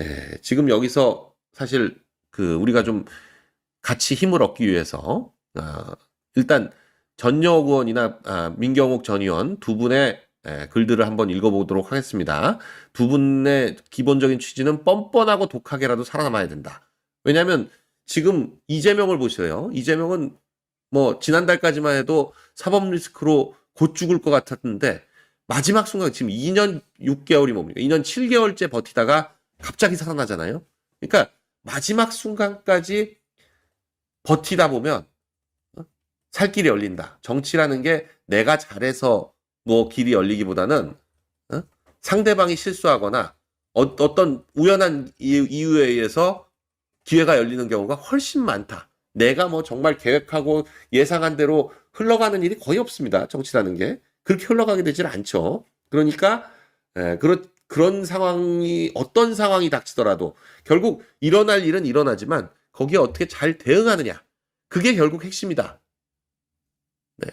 예, 지금 여기서 사실 그 우리가 좀 같이 힘을 얻기 위해서 아, 일단 전여옥 의원이나 아, 민경욱 전 의원 두 분의 예, 글들을 한번 읽어보도록 하겠습니다. 두 분의 기본적인 취지는 뻔뻔하고 독하게라도 살아남아야 된다. 왜냐하면 지금 이재명을 보세요. 이재명은 뭐 지난달까지만 해도 사법 리스크로 곧 죽을 것 같았는데 마지막 순간 지금 2년 6개월이 뭡니까? 2년 7개월째 버티다가 갑자기 살아나잖아요. 그러니까 마지막 순간까지 버티다 보면 어? 살 길이 열린다. 정치라는 게 내가 잘해서 뭐 길이 열리기보다는 어? 상대방이 실수하거나 어, 어떤 우연한 이유- 이유에 의해서 기회가 열리는 경우가 훨씬 많다. 내가 뭐 정말 계획하고 예상한 대로 흘러가는 일이 거의 없습니다. 정치라는 게. 그렇게 흘러가게 되질 않죠. 그러니까, 에, 그런, 그런 상황이, 어떤 상황이 닥치더라도 결국 일어날 일은 일어나지만 거기에 어떻게 잘 대응하느냐. 그게 결국 핵심이다. 네.